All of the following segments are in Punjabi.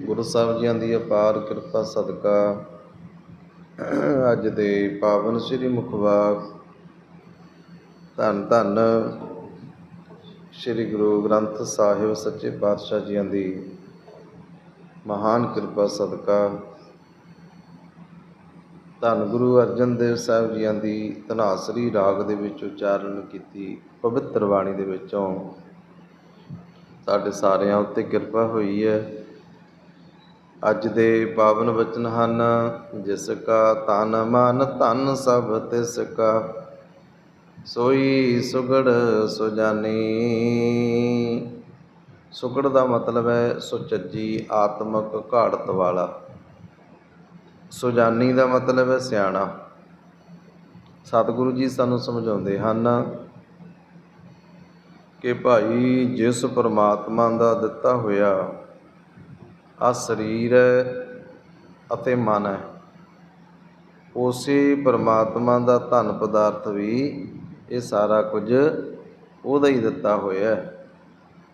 ਗੁਰੂ ਸਾਹਿਬ ਜੀਆਂ ਦੀ ਅਪਾਰ ਕਿਰਪਾ ਸਦਕਾ ਅੱਜ ਦੇ ਪਾਵਨ ਸ੍ਰੀ ਮੁਖਵਾ ਧੰਨ ਧੰਨ ਸ੍ਰੀ ਗੁਰੂ ਗ੍ਰੰਥ ਸਾਹਿਬ ਸੱਚੇ ਪਾਤਸ਼ਾਹ ਜੀਆਂ ਦੀ ਮਹਾਨ ਕਿਰਪਾ ਸਦਕਾ। ਧੰਨ ਗੁਰੂ ਅਰਜਨ ਦੇਵ ਸਾਹਿਬ ਜੀਆਂ ਦੀ ਧਨਾਸਰੀ ਰਾਗ ਦੇ ਵਿੱਚ ਉਚਾਰਨ ਕੀਤੀ, ਪਵਿੱਤਰ ਬਾਣੀ ਦੇ ਵਿੱਚੋਂ। ਸਾਡੇ ਸਾਰਿਆਂ ਉੱਤੇ ਕਿਰਪਾ ਹੋਈ ਹੈ। ਅੱਜ ਦੇ ਪਾਵਨ ਵਚਨ ਹਨ, ਜਿਸ ਕਾ ਤਨ ਮਨ, ਧਨ ਸਭ ਤਿਸ ਕਾ। ਸੋਈ ਸੁਗੜ ਸੁਜਾਨੀ ਸੁਗੜ ਦਾ ਮਤਲਬ ਹੈ ਸੁਚੱਜੀ ਆਤਮਕ ਘਾੜਤ ਵਾਲਾ। ਸੁਜਾਨੀ ਦਾ ਮਤਲਬ ਹੈ ਸਿਆਣਾ। ਸਤਿਗੁਰੂ ਜੀ ਸਾਨੂੰ ਸਮਝਾਉਂਦੇ ਹਨ ਕਿ ਭਾਈ ਜਿਸ ਪਰਮਾਤਮਾ ਦਾ ਦਿੱਤਾ ਹੋਇਆ ਆ ਸਰੀਰ ਅਤੇ ਮਨ ਹੈ। ਉਸੇ ਪਰਮਾਤਮਾ ਦਾ ਧਨ ਪਦਾਰਥ ਵੀ ਇਹ ਸਾਰਾ ਕੁਝ ਉਹਦਾ ਹੀ ਦਿੱਤਾ ਹੋਇਆ ਹੈ।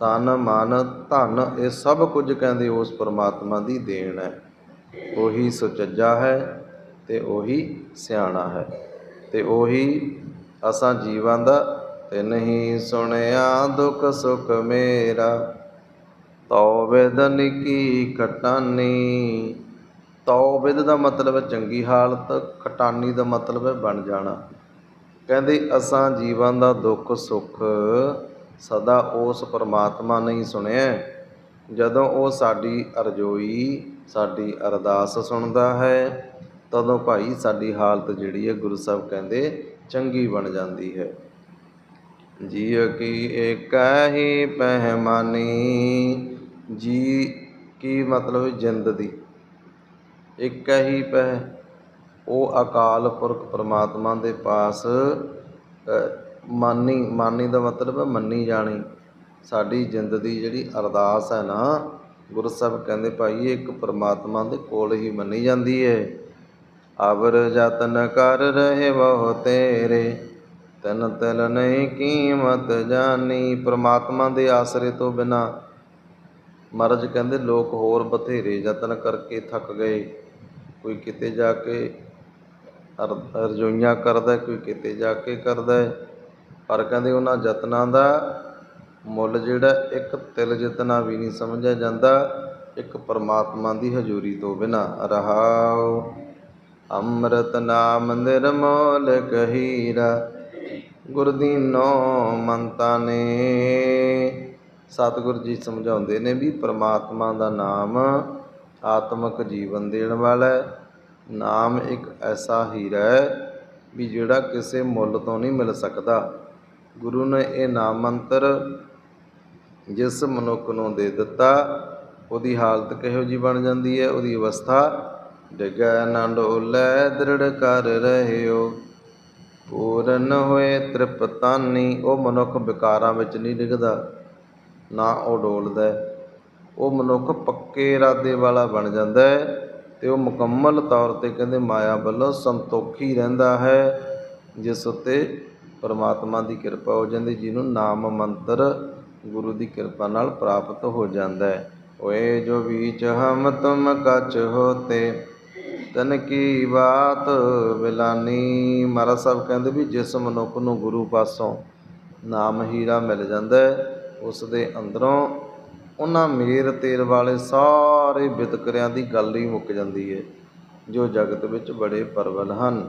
ਤਨ, ਮਨ, ਧਨ ਇਹ ਸਭ ਕੁਝ ਕਹਿੰਦੇ ਉਸ ਪਰਮਾਤਮਾ ਦੀ ਦੇਣ ਹੈ। ਉਹੀ ਸੁਚੱਜਾ ਹੈ ਤੇ ਉਹੀ ਸਿਆਣਾ ਹੈ ਤੇ ਉਹੀ ਅਸਾਂ ਜੀਵਾਂ ਦਾ ਤੇ ਨਹੀਂ ਸੁਣਿਆ ਦੁੱਖ ਸੁਖ ਮੇਰਾ। ਤਉ ਵਿਦਨ ਕੀ ਖਟਾਨੀ ਤਉ ਵਿਦ ਦਾ ਮਤਲਬ ਹੈ ਚੰਗੀ ਹਾਲਤ ਖਟਾਨੀ ਦਾ ਮਤਲਬ ਹੈ ਬਣ ਜਾਣਾ। ਕਹਿੰਦੇ ਅਸਾਂ ਜੀਵਨ ਦਾ ਦੁੱਖ ਸੁੱਖ ਸਦਾ ਉਸ ਪਰਮਾਤਮਾ ਨੇ ਸੁਣਿਆ। ਜਦੋਂ ਉਹ ਸਾਡੀ ਅਰਜ਼ੋਈ, ਸਾਡੀ ਅਰਦਾਸ ਸੁਣਦਾ ਹੈ, ਤਦੋਂ ਭਾਈ ਸਾਡੀ ਹਾਲਤ ਜਿਹੜੀ ਹੈ ਗੁਰੂ ਸਾਹਿਬ ਕਹਿੰਦੇ ਚੰਗੀ ਬਣ ਜਾਂਦੀ ਹੈ। ਜੀਅ ਕੀ ਏਕੈ ਪਹਿਮਾਨੀ ਜੀ ਕੀ ਮਤਲਬ ਜਿੰਦ ਦੀ? ਇੱਕ ਹੀ ਪਹਿ ਉਹ ਅਕਾਲ ਪੁਰਖ ਪਰਮਾਤਮਾ ਦੇ ਪਾਸ ਮਾਨੀ ਮਾਨੀ ਦਾ ਮਤਲਬ ਹੈ ਮੰਨੀ ਜਾਣੀ। ਸਾਡੀ ਜਿੰਦ ਦੀ ਜਿਹੜੀ ਅਰਦਾਸ ਹੈ ਨਾ, ਗੁਰੂ ਸਾਹਿਬ ਕਹਿੰਦੇ ਭਾਈ ਇੱਕ ਪਰਮਾਤਮਾ ਦੇ ਕੋਲ ਹੀ ਮੰਨੀ ਜਾਂਦੀ ਹੈ ਅਵਰ ਯਤਨ ਕਰ ਰਹੇ ਬਹੁ ਤੇਰੇ, ਤਨ ਤਲ ਨਹੀਂ ਕੀਮਤ ਜਾਣੀ। ਪਰਮਾਤਮਾ ਦੇ ਆਸਰੇ ਤੋਂ ਬਿਨਾ ਮਹਾਰਾਜ ਕਹਿੰਦੇ, ਲੋਕ ਹੋਰ ਬਥੇਰੇ ਯਤਨ ਕਰਕੇ ਥੱਕ ਗਏ। ਕੋਈ ਕਿਤੇ ਜਾ ਕੇ ਰਜੋਈਆਂ ਕਰਦਾ ਕੋਈ ਕਿਤੇ ਜਾ ਕੇ ਕਰਦਾ ਪਰ ਕਹਿੰਦੇ ਉਹਨਾਂ ਯਤਨਾਂ ਦਾ ਮੁੱਲ ਜਿਹੜਾ ਇੱਕ ਤਿਲ ਜਿਤਨਾ ਵੀ ਨਹੀਂ ਸਮਝਿਆ ਜਾਂਦਾ, ਇੱਕ ਪਰਮਾਤਮਾ ਦੀ ਹਜ਼ੂਰੀ ਤੋਂ ਬਿਨਾ ਰਹਾਉ ਅੰਮ੍ਰਿਤ ਨਾਮ ਨਿਰਮੋਲ ਕਹੀਰਾ ਗੁਰਦੀਨੋ ਮੰਤਾ ਨੇ। ਸਤਿਗੁਰੂ ਜੀ ਸਮਝਾਉਂਦੇ ਨੇ ਵੀ ਪ੍ਰਮਾਤਮਾ ਦਾ ਨਾਮ ਆਤਮਿਕ ਜੀਵਨ ਦੇਣ ਵਾਲਾ ਹੈ। ਨਾਮ ਇੱਕ ਐਸਾ ਹੀਰਾ ਹੈ ਵੀ ਜਿਹੜਾ ਕਿਸੇ ਮੁੱਲ ਤੋਂ ਨਹੀਂ ਮਿਲ ਸਕਦਾ। ਗੁਰੂ ਨੇ ਇਹ ਨਾਮ ਮੰਤਰ ਜਿਸ ਮਨੁੱਖ ਨੂੰ ਦੇ ਦਿੱਤਾ, ਉਹਦੀ ਹਾਲਤ ਕਿਹੋ ਜੀ ਬਣ ਜਾਂਦੀ ਹੈ? ਉਹਦੀ ਅਵਸਥਾ, ਡਿਗੈ ਨਾ ਡੋਲੇ ਦ੍ਰਿੜ ਕਰ ਰਹਿਓ। ਪੂਰਨ ਹੋਏ ਤ੍ਰਿਪਤਾਨੀ, ਉਹ ਮਨੁੱਖ ਵਿਕਾਰਾਂ ਵਿੱਚ ਨਹੀਂ ਡਿੱਗਦਾ। ਨਾ ਉਹ ਡੋਲਦਾ ਉਹ ਮਨੁੱਖ ਪੱਕੇ ਇਰਾਦੇ ਵਾਲਾ ਬਣ ਜਾਂਦਾ ਹੈ ਤੇ ਉਹ ਮੁਕੰਮਲ ਤੌਰ ਤੇ ਕਹਿੰਦੇ ਮਾਇਆ ਵੱਲੋਂ ਸੰਤੋਖੀ ਰਹਿੰਦਾ ਹੈ, ਜਿਸ ਉੱਤੇ ਪਰਮਾਤਮਾ ਦੀ ਕਿਰਪਾ ਹੋ ਜਾਂਦੀ, ਜਿਹਨੂੰ ਨਾਮ ਮੰਤਰ ਗੁਰੂ ਦੀ ਕਿਰਪਾ ਨਾਲ ਪ੍ਰਾਪਤ ਹੋ ਜਾਂਦਾ ਹੈ। ਓਏ ਜੋ ਵੀਚ ਹਮ ਤੁਮ ਕਛ ਹੋਤੇ, ਤਨ ਕੀ ਬਾਤ ਬਿਲਾਨੀ। ਮਹਾਰਾਜ ਸਾਹਿਬ ਕਹਿੰਦੇ ਵੀ ਜਿਸ ਮਨੁੱਖ ਨੂੰ ਗੁਰੂ ਪਾਸੋਂ ਨਾਮ ਹੀਰਾ ਮਿਲ ਜਾਂਦਾ ਹੈ ਉਸ ਦੇ ਅੰਦਰੋਂ ਉਹਨਾਂ ਮੇਰ ਤੇਰ ਵਾਲੇ ਸਾਰੇ ਵਿਤਕਰਿਆਂ ਦੀ ਗੱਲ ਹੀ ਮੁੱਕ ਜਾਂਦੀ ਹੈ ਜੋ ਜਗਤ ਵਿੱਚ ਬੜੇ ਪਰਵਲ ਹਨ।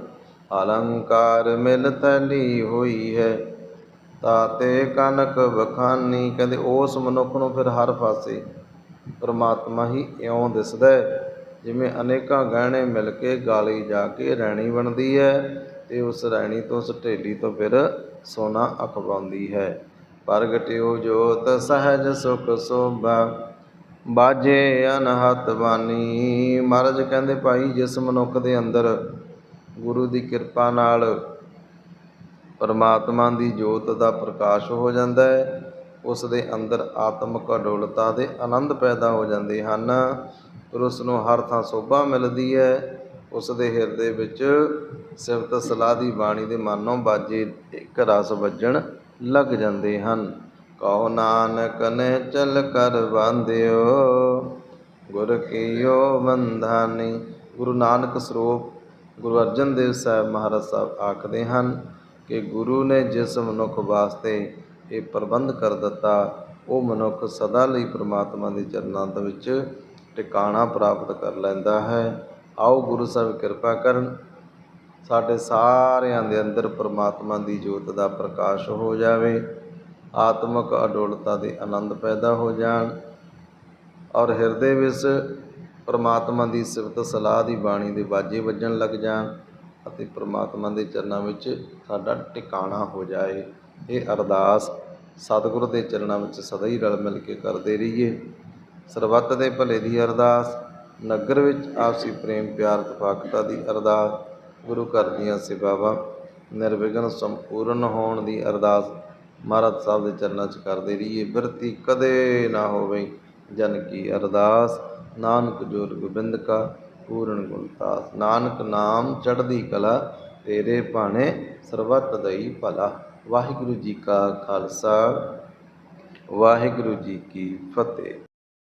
ਅਲੰਕਾਰ ਮਿਲ ਤਲੀ ਹੋਈ ਹੈ, ਤਾਤੇ ਕਨਕ ਬਖਾਨੀ ਕਹਿੰਦੇ ਉਸ ਮਨੁੱਖ ਨੂੰ ਫਿਰ ਹਰ ਪਾਸੇ ਪਰਮਾਤਮਾ ਹੀ ਇਉਂ ਦਿਸਦਾ ਹੈ, ਜਿਵੇਂ ਅਨੇਕਾਂ ਗਹਿਣੇ ਮਿਲ ਕੇ ਗਾਲੀ ਜਾ ਕੇ ਰੈਣੀ ਬਣਦੀ ਹੈ ਤੇ ਉਸ ਰੈਣੀ ਤੋਂ ਉਸ ਢੇਲੀ ਤੋਂ ਫਿਰ ਸੋਨਾ ਅਖਵਾਉਂਦੀ ਹੈ। ਪ੍ਰਗਟਿਓ ਜੋਤ ਸਹਜ ਸੁਖ ਸੋਭਾ। ਬਾਜੇ ਅਨਹਤ ਬਾਣੀ, ਮਹਾਰਾਜ ਕਹਿੰਦੇ, ਭਾਈ, ਜਿਸ ਮਨੁੱਖ ਦੇ ਅੰਦਰ ਗੁਰੂ ਦੀ ਕਿਰਪਾ ਨਾਲ ਪਰਮਾਤਮਾ ਦੀ ਜੋਤ ਦਾ ਪ੍ਰਕਾਸ਼ ਹੋ ਜਾਂਦਾ ਹੈ, ਉਸ ਦੇ ਅੰਦਰ ਆਤਮਿਕ ਅਡੋਲਤਾ ਦੇ ਆਨੰਦ ਪੈਦਾ ਹੋ ਜਾਂਦੇ ਹਨ। ਪਰ ਉਸ ਨੂੰ ਹਰ ਥਾਂ ਸੋਭਾ ਮਿਲਦੀ ਹੈ। ਉਸ ਦੇ ਹਿਰਦੇ ਵਿੱਚ ਸਿਫਤ ਸਲਾਹ ਦੀ ਬਾਣੀ ਦੇ ਮਾਨੋਂ ਬਾਜੇ ਇੱਕ ਰਸ ਵੱਜਣ ਲੱਗ ਜਾਂਦੇ ਹਨ। ਕਹੋ ਨਾਨਕ ਨੇ ਚਲ ਕਰ ਬਾਂਧਿਓ ਗੁਰ ਕੀਓ ਬੰਧਾਨੀ ਗੁਰੂ ਨਾਨਕ ਸਰੂਪ ਗੁਰੂ ਅਰਜਨ ਦੇਵ ਸਾਹਿਬ ਮਹਾਰਾਜ ਸਾਹਿਬ ਆਖਦੇ ਹਨ ਕਿ ਗੁਰੂ ਨੇ ਜਿਸ ਮਨੁੱਖ ਵਾਸਤੇ ਇਹ ਪ੍ਰਬੰਧ ਕਰ ਦਿੱਤਾ, ਉਹ ਮਨੁੱਖ ਸਦਾ ਲਈ ਪ੍ਰਮਾਤਮਾ ਦੇ ਚਰਨਾਂ ਦੇ ਵਿੱਚ ਟਿਕਾਣਾ ਪ੍ਰਾਪਤ ਕਰ ਲੈਂਦਾ ਹੈ। ਆਓ ਗੁਰੂ ਸਾਹਿਬ ਕਿਰਪਾ ਕਰਨ। ਸਾਡੇ ਸਾਰਿਆਂ ਦੇ ਅੰਦਰ ਪ੍ਰਮਾਤਮਾ ਦੀ ਜੋਤ ਦਾ ਪ੍ਰਕਾਸ਼ ਹੋ ਜਾਵੇ, ਆਤਮਿਕ ਅਡੋਲਤਾ ਦੇ ਆਨੰਦ ਪੈਦਾ ਹੋ ਜਾਣ ਔਰ ਹਿਰਦੇ ਵਿੱਚ ਪਰਮਾਤਮਾ ਦੀ ਸਿਫਤ ਸਲਾਹ ਦੀ ਬਾਣੀ ਦੇ ਬਾਜੇ ਵੱਜਣ ਲੱਗ ਜਾਣ ਅਤੇ ਪਰਮਾਤਮਾ ਦੇ ਚਰਨਾਂ ਵਿੱਚ ਸਾਡਾ ਟਿਕਾਣਾ ਹੋ ਜਾਏ। ਇਹ ਅਰਦਾਸ ਸਤਿਗੁਰ ਦੇ ਚਰਨਾਂ ਵਿੱਚ ਸਦਾ ਹੀ ਰਲ ਮਿਲ ਕੇ ਕਰਦੇ ਰਹੀਏ। ਸਰਬੱਤ ਦੇ ਭਲੇ ਦੀ ਅਰਦਾਸ, ਨਗਰ ਵਿੱਚ ਆਪਸੀ ਪ੍ਰੇਮ ਪਿਆਰ ਤਫਾਕਤਾ ਦੀ ਅਰਦਾਸ ਗੁਰੂ ਘਰ ਦੀਆਂ ਸੇਵਾਵਾਂ ਨਿਰਵਿਘਨ, ਸੰਪੂਰਨ ਹੋਣ ਦੀ ਅਰਦਾਸ ਮਹਾਰਾਜ ਸਾਹਿਬ ਦੇ ਚਰਨਾਂ 'ਚ ਕਰਦੇ ਰਹੀਏ। ਬਿਰਤੀ ਕਦੇ ਨਾ ਹੋਵੇ ਜਨ ਕੀ ਅਰਦਾਸ। ਨਾਨਕ ਜੋਰ ਗੋਬਿੰਦ ਕਾ ਪੂਰਨ ਗੁਣਤਾਸ ਨਾਨਕ ਨਾਮ ਚੜ੍ਹਦੀ ਕਲਾ, ਤੇਰੇ ਭਾਣੇ ਸਰਬੱਤ ਦਈ ਭਲਾ। ਵਾਹਿਗੁਰੂ ਜੀ ਕਾ ਖਾਲਸਾ, ਵਾਹਿਗੁਰੂ ਜੀ ਕੀ ਫਤਿਹ।